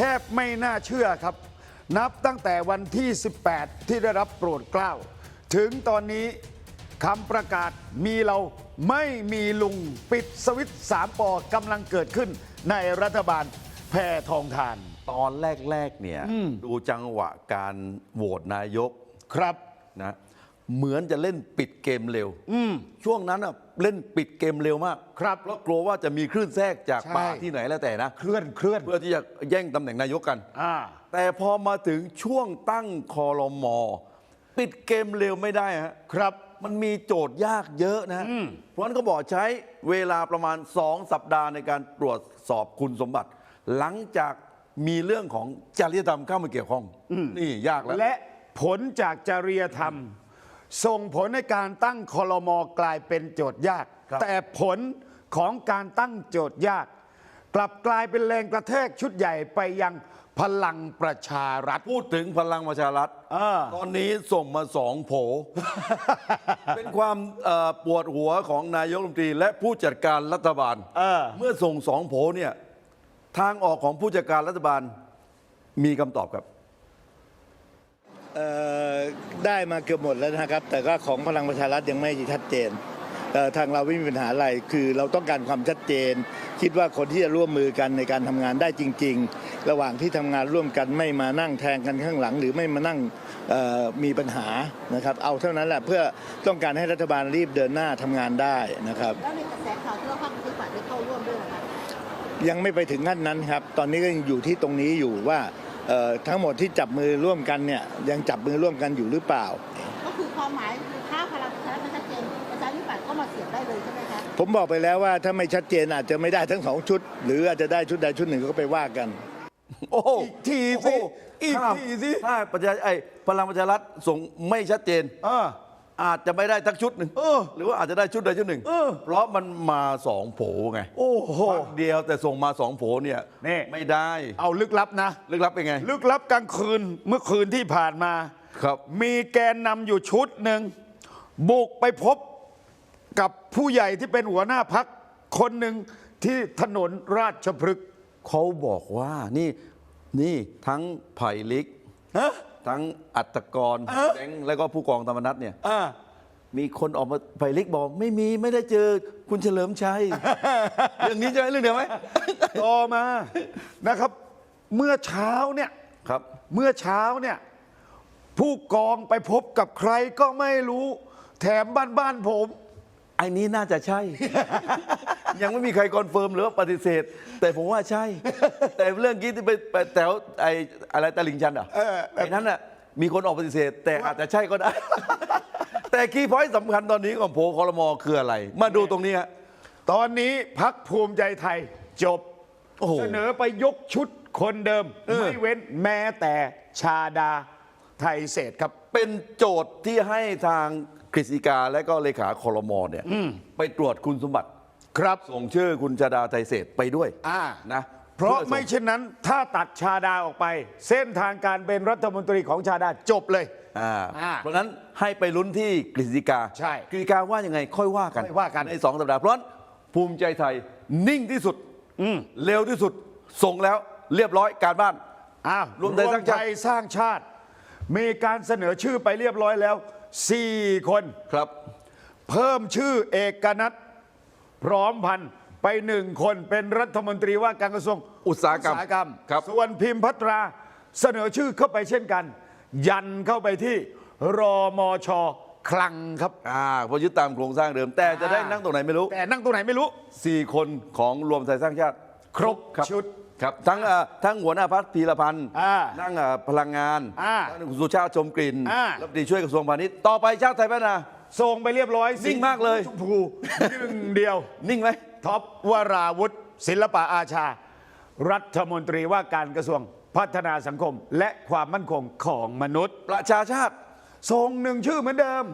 แทบไม่น่าเชื่อครับ นับตั้งแต่วันที่ 18 ที่ได้รับโปรดเกล้า ถึงตอนนี้คำประกาศมีเราไม่มีลุงปิดสวิตช์สามปอกำลังเกิดขึ้นในรัฐบาลแพทองทาน ตอนแรก ๆ เนี่ย ดูจังหวะการโหวตนายกครับนะ เหมือนจะเล่นปิดเกมเร็วช่วงนั้นอะเล่นปิดเกมเร็วมากครับเพราะกลัวว่าจะมีคลื่นแทรกจากใช่ป่าที่ไหนแล้วแต่นะเคลื่อนเคลื่อนเพื่อที่จะแย่งตำแหน่งนายกกันอ่าแต่พอมาถึงช่วงตั้งคอรมอปิดเกมเร็วไม่ได้ฮะครับมันมีโจทย์ยากเยอะนะฮะเพราะฉะนั้นก็บอกใช้เวลาประมาณ 2 สัปดาห์ในการตรวจสอบคุณสมบัติ หลังจากมีเรื่องของจริยธรรมเข้ามาเกี่ยวข้องนี่ยากแล้วและผลจากจริยธรรม ส่งผลในการตั้งคอรมอกลายเป็นโจทย์ยากครับแต่ผลของการตั้งโจทย์ยาก กลับกลายเป็นแรงกระแทกชุดใหญ่ไปยังพลังประชารัฐ พูดถึงพลังประชารัฐอ่าตอนนี้ส่งมาสองโผ เป็นความเอ่อปวดหัวของนายกรัฐมนตรีและผู้จัดการรัฐบาลเออเมื่อส่งสองโผเนี่ยทางออกของผู้จัดการรัฐบาลมีคำตอบครับเอ่อ ได้มาเกือบหมดแล้วนะครับ แต่ก็ของพลังประชารัฐยังไม่ชัดเจนเอ่อทางเราไม่มีปัญหาอะไร คือเราต้องการความชัดเจน คิดว่าคนที่จะร่วมมือกันในการทำงานได้จริง ๆ ระหว่างที่ทำงานร่วมกันไม่มานั่งแทงกันข้างหลัง หรือไม่มานั่งเอ่อมีปัญหานะครับ เอาเท่านั้นแหละเพื่อต้องการให้รัฐบาลรีบเดินหน้าทำงานได้นะครับแล้วในกระแสข่าวที่ว่าพรรคประชาธิปัตย์ได้เข้าร่วมด้วยเหรอคะยังไม่ไปถึงขั้นนั้นครับ ตอนนี้ก็ยังอยู่ที่ตรงนี้อยู่ว่าเอ่อ ทั้งหมดที่จับมือร่วมกันเนี่ยยังจับมือร่วมกันอยู่หรือเปล่า ก็คือความหมายคือถ้าพลังประชารัฐไม่ชัดเจนประชาธิปัตย์ก็มาเสียบได้เลยใช่ไหมคะผมบอกไปแล้วว่าถ้าไม่ชัดเจนอาจจะไม่ได้ทั้งสองชุด หรืออาจจะได้ชุดใดชุดหนึ่งก็ไปว่ากัน โอ้โหอีกทีสิโโหอีกถ้าทีสิถ้าประชาไอ้พลังประชารัฐส่งไม่ชัดเจนเอออาจจะไม่ได้ทักชุดหนึ่งเออหรือว่าอาจจะได้ชุดใดชุดหนึ่งเออเพราะมันมาสองโผไงโอ้โหพรรคเดียวแต่ส่งมาสองโผเนี่ยนี่ไม่ได้เอาลึกลับนะ ลึกลับเป็นไง ลึกลับกลางคืนเมื่อคืนที่ผ่านมาครับ มีแกนนำอยู่ชุดหนึ่งบุกไปพบกับผู้ใหญ่ที่เป็นหัวหน้าพักคนหนึ่งที่ถนนราชพฤกษ์เขาบอกว่านี่นี่ทั้งไผ่ลิกฮะ ทั้งอัตกรเออแบงค์แล้วก็ผู้กองธรรมนัฐเนี่ยอ่า มีคนออกมาไผ่ลิกบอกไม่มีไม่ได้เจอคุณเฉลิมชัย เรื่องนี้ใช่ไหมเรื่องเดียวไหม ต่อมานะครับ เมื่อเช้าเนี่ยครับ เมื่อเช้าเนี่ยผู้กองไปพบกับใครก็ไม่รู้ แถมบ้านบ้านๆผม ไอ้นี้น่าจะใช่ ยังไม่มีใครคอนเฟิร์มหรือว่าปฏิเสธ แต่ผมว่าใช่ แต่เรื่องกี้ที่ไปไปแถวไอ้อะไรตลิ่งชันอะเออไอ้นั้นอะมีคนออกปฏิเสธ แต่อาจจะใช่ก็ได้ แต่คีย์พอยต์สำคัญตอนนี้ของโผล่คอรมอคืออะไร มาดูตรงนี้ฮะ ตอนนี้พักภูมิใจไทยจบ โอ้โห เสนอไปยกชุดคนเดิมเออไม่เว้นแม้แต่ชาดาไทยเศรษฐ์ครับ เป็นโจทย์ที่ให้ทางกฤษฎิกาและก็เลขาคอรมอเนี่ยไปตรวจคุณสมบัติ ครับ ส่งชื่อคุณชาดาไทยเศรษฐ์ไปด้วยอ่านะเพราะพื่อส่งไม่เช่นนั้นถ้าตัดชาดาออกไป เส้นทางการเป็นรัฐมนตรีของชาดาจบเลยอ่าอ่าเพราะฉะนั้นให้ไปลุ้นที่กฤษฎิกาใช่กฤษฎิกาว่ายังไงค่อยว่ากันค่อยว่ากันในสองสัปดาห์เพราะฉะนั้นภูมิใจไทยนิ่งที่สุดเร็วที่สุดส่งแล้วเรียบร้อยการบ้านอ้าวรวมไทยสร้างชาติไทยสร้างชาติมีการเสนอชื่อไปเรียบร้อยแล้ว 4 คนครับ เพิ่มชื่อเอกนัท พร้อมพันธ์ไปหนึ่งคนเป็นรัฐมนตรีว่าการกระทรวงอุตสาหกรรมอุตสาหกรรมครับ ส่วนพิมพ์พัตราเสนอชื่อเข้าไปเช่นกัน ยันเข้าไปที่รอมชคลังครับ อ่าเพอยึดตามโครงสร้างเดิม แต่จะได้นั่งตรงไหนไม่รู้ แต่นั่งตรงไหนไม่รู้สี่คนของรวมไทยสร้างชาติครบครับชุด ครับทั้งเอ่อทั้งหัวหน้าพักพีรพันธ์อ่านั่งเอ่อพลังงานอ่า ทั้งคุณสุชาติชมกลิ่นอ่า รัฐมนตรีช่วยกระทรวงพาณิชย์ต่อไปชาติไทยพัฒนา ส่งไปเรียบร้อยนิ่งมากเลยชมพูหนึ่งเดียว นิ่งไหมท็อปวราวุธศิลปะอาชา รัฐมนตรีว่าการกระทรวงพัฒนาสังคมและความมั่นคงของมนุษย์ ประชาชาติส่งหนึ่งชื่อเหมือนเดิม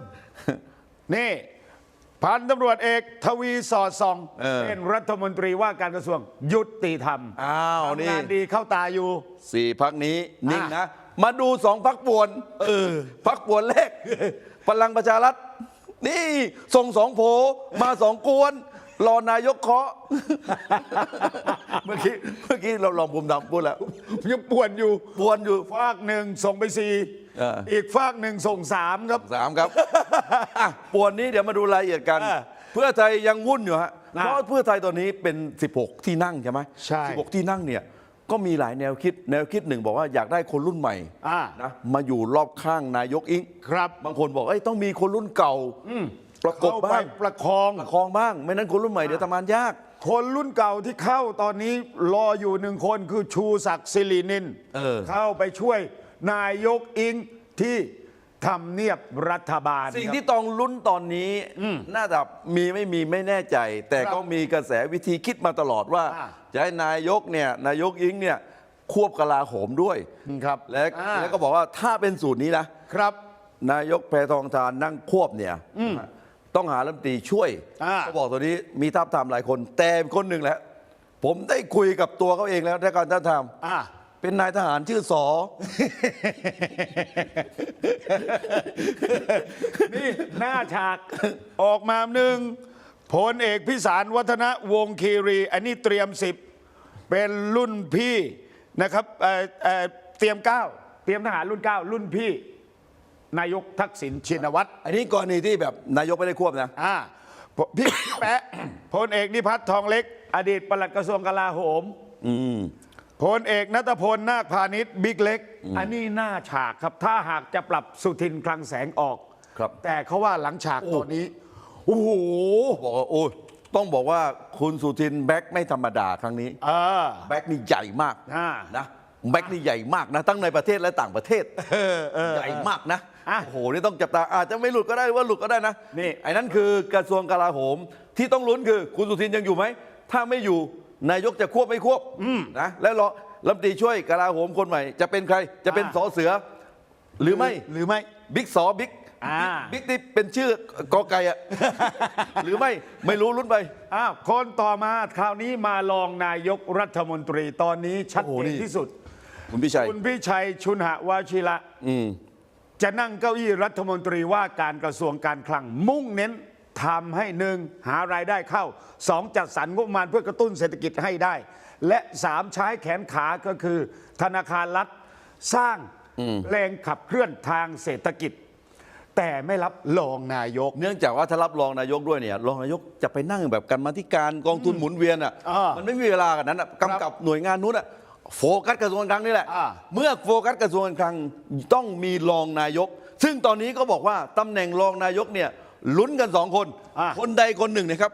นี่พันตำรวจเอกทวีสอดส่องเออ เป็นรัฐมนตรีว่าการกระทรวงยุติธรรมอ้าวนี่ทำงานดีเข้าตาอยู่ สี่พักนี้นิ่งอะนะ มาดูสองพักป่วนเออพักป่วนแรก พลังประชารัฐ นี่ส่งสองโผมาสองกวน รอนายกเคาะ เมื่อกี้เมื่อกี้เราลองภูมิดำพูดแล้วยังปวดอยู่ปวนอยู่ฟากหนึ่งส่งไปสี่เอออีกฟากหนึ่งส่งสามครับ สามครับอะปวนนี้เดี๋ยวมาดูรายละเอียดกันเออเพื่อไทยยังวุ่นอยู่ฮะนะเพราะเพื่อไทยตอนนี้เป็น 16 ที่นั่งใช่ไหมใช่ 16 ที่นั่งเนี่ย ก็มีหลายแนวคิดแนวคิดหนึ่งบอกว่าอยากได้คนรุ่นใหม่อ่า นะมาอยู่รอบข้างนายกอิงครับบางคนบอกเอ้ยต้องมีคนรุ่นเก่าประกบเข้าไปบ้างประคอง ประคองบ้าง ไม่นั้นคนรุ่นใหม่เดี๋ยวทำงานยาก คนรุ่นเก่าที่เข้าตอนนี้รออยู่หนึ่งคนคือชูศักดิ์สิรินินเออ เข้าไปช่วยนายกอิงที่ ทำเนียบรัฐบาลสิ่งครับที่ต้องลุ้นตอนนี้น่าจะมีไม่มีไม่แน่ใจ แต่ครับก็มีกระแสวิธีคิดมาตลอดว่าอ่า จะให้นายกเนี่ยนายกอิงเนี่ยควบกลาโหมด้วย ครับและอ่าแล้วก็บอกว่าถ้าเป็นสูตรนี้นะ ครับ นายกแพทองทานนั่งควบเนี่ยต้องหารัฐมนตรีช่วยอ่าเขาบอกตัวนี้มีทัพทามหลายคน แต่คนหนึ่งแหละ ผมได้คุยกับตัวเขาเองแล้วในการทัพทามอ่า เป็นนายทหารชื่อสอ นี่หน้าฉากออกมาหนึ่งพลเอกพิสารวัฒนวงศ์คีรี อันนี้เตรียมสิบเป็นรุ่นพี่นะครับเอ่อเอ่อเตรียมเก้าเตรียมทหารรุ่นเก้ารุ่นพี่ นายกทักษิณชินวัตร อันนี้กรณีที่แบบนายกไม่ได้ควบนะ อ่าพี่ แปะพลเอกนิพัฒน์ทองเล็ก อดีตปลัดกระทรวงกลาโหมอืม พลเอกนัตพลนาคพาณิชย์บิ๊กเล็ก อันนี้หน้าฉากครับ ถ้าหากจะปรับสุทินคลังแสงออกครับ แต่เขาว่าหลังฉากตอนนี้โอ้โหบอกว่าโอ้ยต้องบอกว่าคุณสุทินแบ็คไม่ธรรมดาครั้งนี้ เออ แบ็คนี่ใหญ่มากอ่า นะแบ็คนี่ใหญ่มากนะทั้งในประเทศและต่างประเทศเออเออใหญ่มากนะอะโอ้โหนี่ต้องจับตาอาจจะไม่หลุดก็ได้ว่าหลุดก็ได้นะนี่ ไอ้นั่นคือกระทรวงกลาโหมที่ต้องลุ้นคือ คุณสุทินยังอยู่ไหมถ้าไม่อยู่ นายกจะควบไม่ควบนะแล้วรอรัฐมนตรีช่วยกลาโหมคนใหม่ จะเป็นใครจะเป็นสอเสือ หรือไม่หรือไม่บิ๊กสอบิ๊กอ่าบิ๊กนี่เป็นชื่อกอไก่อะหรือไม่ไม่รู้ลุ้นไปอ้าวคนต่อมาคราวนี้มาลองนายกรัฐมนตรีตอนนี้ชัดโอ้โหเจนี่นที่สุด คุณพิชัยคุณพิชัยชุนหวชิระอืมจะนั่งเก้าอี้รัฐมนตรีว่าการกระทรวงการคลังมุ่งเน้น ทำให้หนึ่งหารายได้เข้าสองจัดสรรงบประมาณเพื่อกระตุ้นเศรษฐกิจให้ได้ และสามใช้แขนขาก็คือ ธนาคารรัฐสร้างแรงขับเคลื่อนทางเศรษฐกิจ แต่ไม่รับรองนายก เนื่องจากว่าถ้ารับรองนายกด้วยเนี่ยรองนายกจะไปนั่งแบบกันมาธิการกองทุนหมุนเวียนอะอ่ามัมันไม่มีเวลากันนั้นอะกำกับหน่วยงานนู้นอะโฟกัสกระทรวงการคลังนี่แหละอ่าเมื่อโฟกัสกระทรวงการคลังต้องมีรองนายก ซึ่งตอนนี้ก็บอกว่าตำแหน่งรองนายกเนี่ย ลุ้นกันสองคน อ่าคนใดคนหนึ่งนะครับ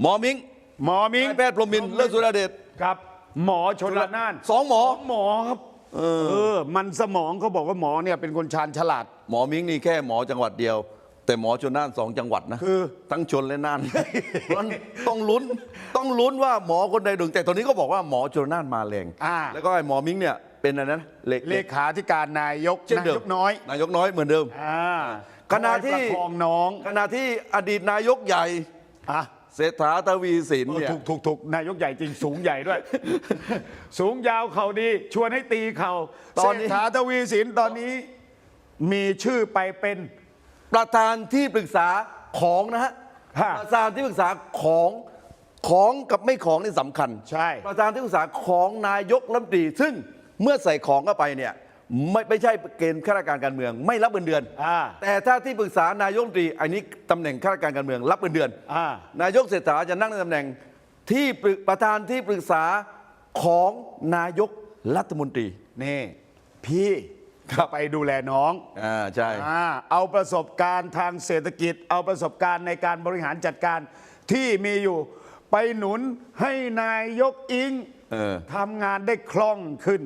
หมอมิงหมอมิงนายแพทย์พรหมินทร์เลิศสุรเดช ครับ หมอชนละนานสองหมอสหมอครับเออ มันสมองเขาบอกว่าหมอเนี่ยเป็นคนชาญฉลาด หมอมิงนี่แค่หมอจังหวัดเดียว แต่หมอชนน่านสองจังหวัดนะคือ ทั้งชนและน่านเพราะฉะนั้นต้องลุ้นต้องลุ้นว่าหมอคนใดหนึ่งแต่ตอนนี้ก็บอกว่าหมอชนน่านมาแรงอ่า แล้วก็ไอ้หมอมิงเนี่ยเป็นอะไรนะเลขเลขาธิการนายกเช่นนาเดิยมกน้อยนายกน้อยเหมือนเดิม อ่า ขณะที่คอยประคองน้อง ขณะที่อดีตนายกใหญ่อะเศรษฐาทวีสินเออเนี่ยถูกถูกถูกนายกใหญ่จริงสูงใหญ่ด้วย สูงยาวเข่าดีชวนให้ตีเข่าตอนนี้เศรษฐาทวีสินตอนนี้มีชื่อไปเป็นประธานที่ปรึกษาของนะฮะฮะประธานที่ปรึกษาของของกับไม่ของนี่สำคัญ ใช่ ประธานที่ปรึกษาของนายกรัฐมนตรีซึ่งเมื่อใส่ของเข้าไปเนี่ย ไม่ไม่ใช่เกณฑ์ข้าราชการการเมือง ไม่รับเงินเดือน อ่า แต่ถ้าที่ปรึกษานายกรัฐมนตรีอันนี้ตำแหน่งข้าราชการการเมืองรับเงินเดือน อ่า นายกเศรษฐาจะนั่งในตำแหน่งที่ปรึกประธานที่ปรึกษาของนายกรัฐมนตรี นี่ พี่ไปดูแลน้องอ่าใช่อ่าเอาประสบการณ์ทางเศรษฐกิจ เอาประสบการณ์ในการบริหารจัดการที่มีอยู่ ไปหนุนให้นายกอิงเออ ทำงานได้คล่องขึ้น